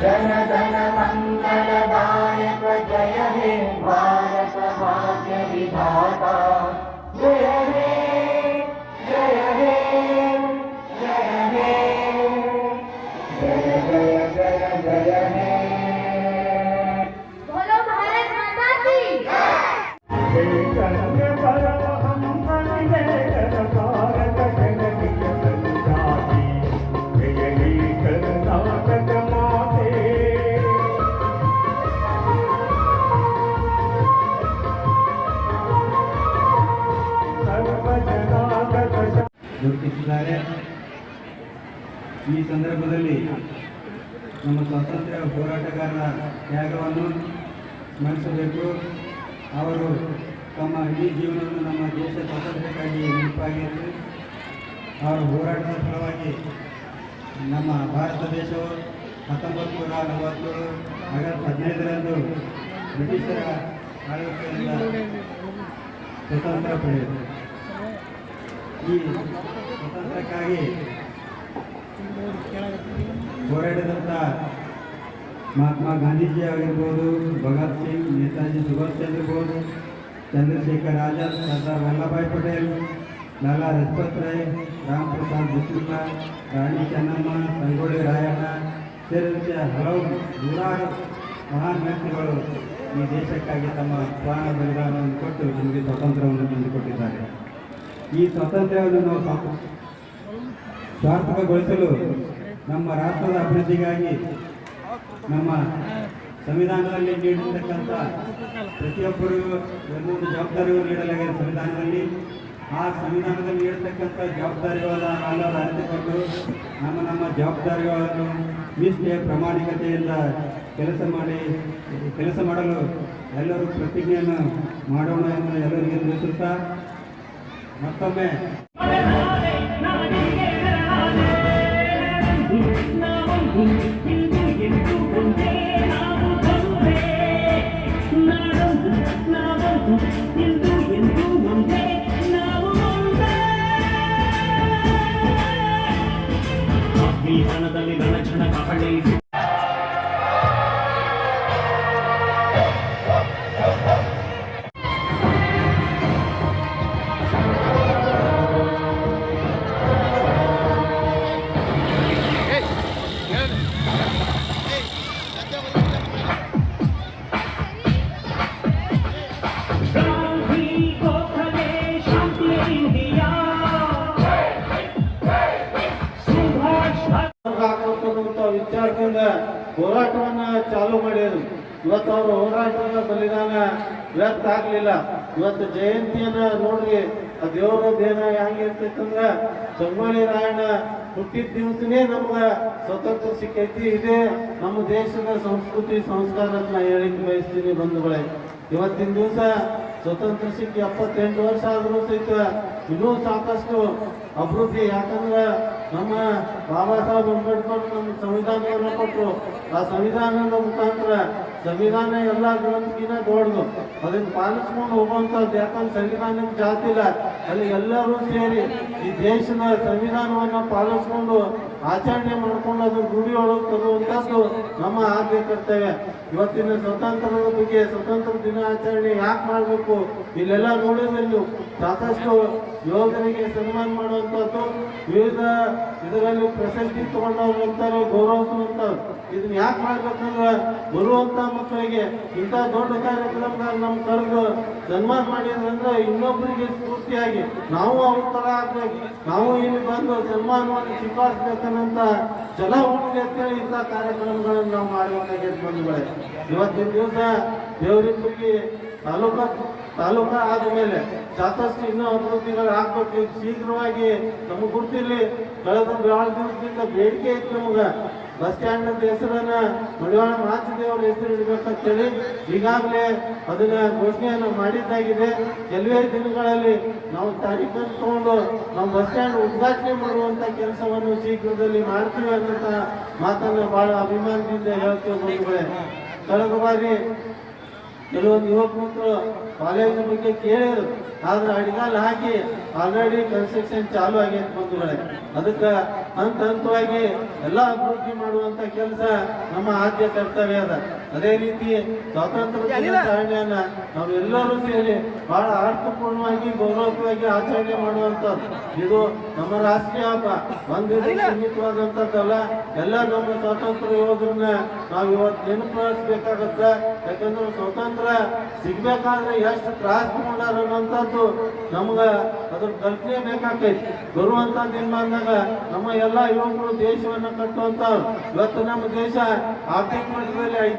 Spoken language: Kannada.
Yeah. ಈ ಸಂದರ್ಭದಲ್ಲಿ ನಮ್ಮ ಸ್ವಾತಂತ್ರ್ಯ ಹೋರಾಟಗಾರರ ತ್ಯಾಗವನ್ನು ಸ್ಮರಿಸಬೇಕು. ಅವರು ತಮ್ಮ ಇಡೀ ಜೀವನವನ್ನು ನಮ್ಮ ದೇಶ ಸ್ವಾತಂತ್ರ್ಯಕ್ಕಾಗಿ ನೆನಪಾಗಿದ್ದು ಅವರ ಹೋರಾಟದ ಫಲವಾಗಿ ನಮ್ಮ ಭಾರತ ದೇಶವು ಹತ್ತೊಂಬತ್ತು ನೂರ ನಲವತ್ತೇಳು ಆಗಸ್ಟ್ ಹದಿನೈದರಂದು ಬ್ರಿಟಿಷರ ಆಳ್ವಿಕೆಯಿಂದ ಸ್ವತಂತ್ರ ಪಡೆಯಿತು ಈ ಸ್ವತಂತ್ರಕ್ಕಾಗಿ ಹೋರಾಡಿದಂಥ ಮಹಾತ್ಮ ಗಾಂಧೀಜಿ ಆಗಿರ್ಬೋದು, ಭಗತ್ ಸಿಂಗ್, ನೇತಾಜಿ ಸುಭಾಷ್ ಚಂದ್ರ ಬೋಸ್, ಚಂದ್ರಶೇಖರ್ ಆಜಾದ್, ಸರ್ದಾರ್ ವಲ್ಲಭಾಯ್ ಪಟೇಲ್, ಲಾಲಾ ಲಜಪತ್ ರಾಯ್, ರಾಮ್ ಪ್ರಸಾದ್ ಬಿಸ್ಮಿಲ್ಲ ರಾಣಿ ಚೆನ್ನಮ್ಮ, ಸಂಗೊಳ್ಳಿ ರಾಯಣ್ಣ, ಸೇರಿದಂತೆ ಹಲವು ನೂರಾರು ಮಹಾನ್ ವ್ಯಕ್ತಿಗಳು ಈ ದೇಶಕ್ಕಾಗಿ ತಮ್ಮ ಪ್ರಾಣ ಬಲಿದಾನವನ್ನು ಕೊಟ್ಟು ನಮಗೆ ಸ್ವಾತಂತ್ರ್ಯವನ್ನು ತಂದುಕೊಟ್ಟಿದ್ದಾರೆ. ಈ ಸ್ವಾತಂತ್ರ್ಯವನ್ನು ನಾವು ಸಾರ್ಥಕಗೊಳಿಸಲು ನಮ್ಮ ರಾಷ್ಟ್ರದ ಅಭಿವೃದ್ಧಿಗಾಗಿ ನಮ್ಮ ಸಂವಿಧಾನದಲ್ಲಿ ನೀಡಿರ್ತಕ್ಕಂಥ ಪ್ರತಿಯೊಬ್ಬರಿಗೂ ಒಂದೊಂದು ಜವಾಬ್ದಾರಿಗಳು ನೀಡಲಾಗಿದೆ ಸಂವಿಧಾನದಲ್ಲಿ. ಆ ಸಂವಿಧಾನದಲ್ಲಿ ನೀಡತಕ್ಕಂಥ ಜವಾಬ್ದಾರಿಗಳನ್ನು ನಾವೆಲ್ಲರೂ ಅರಿತುಕೊಂಡು ನಮ್ಮ ನಮ್ಮ ಜವಾಬ್ದಾರಿಗಳನ್ನು ನಿಷ್ಠೆ ಪ್ರಾಮಾಣಿಕತೆಯಿಂದ ಕೆಲಸ ಮಾಡಿ, ಕೆಲಸ ಮಾಡಲು ಎಲ್ಲರೂ ಪ್ರತಿಜ್ಞೆಯನ್ನು ಮಾಡೋಣ ಎಂದು ಎಲ್ಲರಿಗೆ ತಿಳಿಸುತ್ತಾ ಮತ್ತೊಮ್ಮೆ. you. ವಿಚಾರದಿಂದ ಹೋರಾಟವನ್ನ ಚಾಲು ಮಾಡಿದ್ರು. ಇವತ್ತು ಅವರು ಹೋರಾಟದ ಬಲಿದಾನ ವ್ಯರ್ಥ ಆಗ್ಲಿಲ್ಲ. ಇವತ್ತು ಜಯಂತಿಯನ್ನ ನೋಡ್ರಿ, ಆ ದೇವರ ದೇನ ಹೆಂಗಿರ್ತೈತಂದ್ರ ಸಂಗೊಳ್ಳಿ ರಾಯಣ್ಣ ಹುಟ್ಟಿದ ದಿವಸನೇ ನಮ್ಗ ಸ್ವತಂತ್ರ ಸಿಕ್ಕೈತಿ. ಇದೇ ನಮ್ಮ ದೇಶದ ಸಂಸ್ಕೃತಿ ಸಂಸ್ಕಾರ ಹೇಳಿ ಹೇಳಿಕ್ ಬಯಸ್ತೀನಿ ಬಂಧುಗಳೇ. ಇವತ್ತಿನ ದಿವಸ ಸ್ವತಂತ್ರ ಸಿಕ್ಕ ಎಪ್ಪತ್ತೆಂಟು ವರ್ಷ ಆದರೂ ಸಹಿತ ಇನ್ನೂ ಸಾಕಷ್ಟು ಅಭಿವೃದ್ಧಿ. ಯಾಕಂದ್ರೆ ನಮ್ಮ ಬಾಬಾ ಸಾಹೇಬ್ ಅಂಬೇಡ್ಕರ್ ನಮ್ಮ ಸಂವಿಧಾನವನ್ನು ಕೊಟ್ಟರು ಆ ಸಂವಿಧಾನದ ಮುಖಾಂತರ ಸಂವಿಧಾನ ಎಲ್ಲ ಗ್ರಂಥಗಿನ ದೊಡ್ಡದು ಅದನ್ನ ಪಾಲಿಸ್ಕೊಂಡು ಹೋಗುವಂಥದ್ದು. ಯಾಕಂದ್ರೆ ಸಂವಿಧಾನಕ್ಕೆ ಜಾತಿ ಇಲ್ಲ. ಅಲ್ಲಿ ಎಲ್ಲರೂ ಸೇರಿ ಈ ದೇಶದ ಸಂವಿಧಾನವನ್ನು ಪಾಲಿಸ್ಕೊಂಡು ಆಚರಣೆ ಮಾಡ್ಕೊಂಡು ಅದನ್ನು ರೂಢಿ ಒಳಗೆ ತರುವಂತದ್ದು ನಮ್ಮ ಆದ್ಯ ಕರ್ತವ್ಯ. ಇವತ್ತಿನ ಸ್ವತಂತ್ರದ ಬಗ್ಗೆ ಸ್ವತಂತ್ರ ದಿನ ಆಚರಣೆ ಯಾಕೆ ಮಾಡಬೇಕು? ಇಲ್ಲೆಲ್ಲ ನೋಡಿದ್ರೆ ನೀವು ಸಾಕಷ್ಟು ಯೋಧರಿಗೆ ಸನ್ಮಾನ ಮಾಡುವಂತದ್ದು ವಿವಿಧ ಇದರಲ್ಲಿ ಪ್ರಶಸ್ತಿ ತಗೊಂಡವ್ರು ಅಂತಾರೆ ಗೌರವಿಸುವಂಥದ್ದು ಇದನ್ನ ಯಾಕೆ ಮಾಡ್ಬೇಕಂದ್ರೆ ಬರುವಂತ ಮಕ್ಕಳಿಗೆ ಇಂಥ ದೊಡ್ಡ ಕಾರ್ಯಕ್ರಮದಾಗ ನಮ್ಮ ಕರೆದು ಸನ್ಮಾನ ಮಾಡಿದ್ರಂದ್ರೆ ಇನ್ನೊಬ್ಬರಿಗೆ ಸ್ಫೂರ್ತಿಯಾಗಿ ನಾವು ಅವ್ರ ತರ ಆಗ್ಬೇಕು. ನಾವು ಇಲ್ಲಿ ಬಂದು ಸನ್ಮಾನವನ್ನು ಸ್ವೀಕರಿಸ್ಬೇಕನ್ನಂತ ಜನ ಹೋಗಿ ಅಂತೇಳಿ ಇಂಥ ಕಾರ್ಯಕ್ರಮಗಳನ್ನು ನಾವು ಮಾಡಬೇಕಾಗಿದ್ದು ಬಂಧುಗಳೇ. ಇವತ್ತಿನ ದಿವಸ ದೇವರಿಬ್ಬರಿಗೆ ತಾಲೂಕಾ ಆದ ಮೇಲೆ ಸಾಕಷ್ಟು ಇನ್ನೂ ಅಭಿವೃದ್ಧಿಗಳು ಆಗ್ಬೇಕು. ಶೀಘ್ರವಾಗಿ ನಮ್ಮ ಗುರ್ತಿರ್ಲಿ ಕಳೆದ ಭಾಳ ದಿವಸದಿಂದ ಬೇಡಿಕೆ ಇತ್ತು ನಮಗ. ಬಸ್ ಸ್ಟ್ಯಾಂಡ್ ಅಂತ ಹೆಸರನ್ನ ಮಡಿವಾಳ ಮಾಚಿದೇವ್ರ ಹೆಸರು ಇಡಬೇಕಂತೇಳಿ ಈಗಾಗಲೇ ಅದನ್ನ ಘೋಷಣೆಯನ್ನು ಮಾಡಿದ್ದಾಗಿದೆ. ಕೆಲವೇ ದಿನಗಳಲ್ಲಿ ನಾವು ತಾರೀಖನ್ನು ತಗೊಂಡು ನಾವು ಬಸ್ ಸ್ಟ್ಯಾಂಡ್ ಉದ್ಘಾಟನೆ ಮಾಡುವಂತ ಕೆಲಸವನ್ನು ಶೀಘ್ರದಲ್ಲಿ ಮಾಡ್ತೀವಿ ಅನ್ನೋಂತ ಮಾತನ್ನು ಬಹಳ ಅಭಿಮಾನದಿಂದ ಹೇಳ್ತೇವೆ ಕಳೆದ ಬಾರಿ ಕೆಲವೊಂದು ಯುವಕ ಮಕ್ಕಳು ಕಾಲೇಜಿನ ಬಗ್ಗೆ ಕೇಳಿದ್ರು. ಆದ್ರೆ ಅಡಿಗಾಲ್ ಹಾಕಿ ಆಲ್ರೆಡಿ ಕನ್ಸ್ಟ್ರಕ್ಷನ್ ಚಾಲು ಆಗೈತೆ ಬಂಧುಗಳೇ. ಅದಕ್ಕೆ ಹಂತ ಹಂತವಾಗಿ ಎಲ್ಲ ಅಭಿವೃದ್ಧಿ ಮಾಡುವಂತ ಕೆಲಸ ನಮ್ಮ ಆದ್ಯ ಕರ್ತವ್ಯ ಅದ. ಅದೇ ರೀತಿ ಸ್ವಾತಂತ್ರ್ಯ ದಿನಾಚರಣೆಯನ್ನ ನಾವೆಲ್ಲರೂ ಸೇರಿ ಬಹಳ ಅರ್ಥಪೂರ್ಣವಾಗಿ ಗೌರವವಾಗಿ ಆಚರಣೆ ಮಾಡುವಂಥದ್ದು. ಇದು ನಮ್ಮ ರಾಷ್ಟ್ರೀಯ ಹಬ್ಬ. ಒಂದು ಸೀಮಿತವಾದಂಥದ್ದಲ್ಲ. ಎಲ್ಲ ನಮ್ಮ ಸ್ವಾತಂತ್ರ್ಯ ಯೋಧರನ್ನ ನಾವು ಇವತ್ತು ನೆನಪಿಸಬೇಕಾಗತ್ತ ಯಾಕಂದ್ರೆ ಸ್ವಾತಂತ್ರ್ಯ ಸಿಗ್ಬೇಕಾದ್ರೆ ಎಷ್ಟು ತ್ರಾಸ ಮಾಡ್ಯಾರ ಅನ್ನೋಂಥದ್ದು ನಮ್ಗ ಅದ್ರ ಕಲ್ಪನೆ ಬೇಕಾಕೈತಿ ಬರುವಂತ ದಿನಮಾನದಾಗ ನಮ್ಮ ಎಲ್ಲ ಯುವಕರು ದೇಶವನ್ನ ಕಟ್ಟುವಂತ ಇವತ್ತು ನಮ್ಮ ದೇಶ ಆರ್ಥಿಕ ಮಟ್ಟದಲ್ಲಿ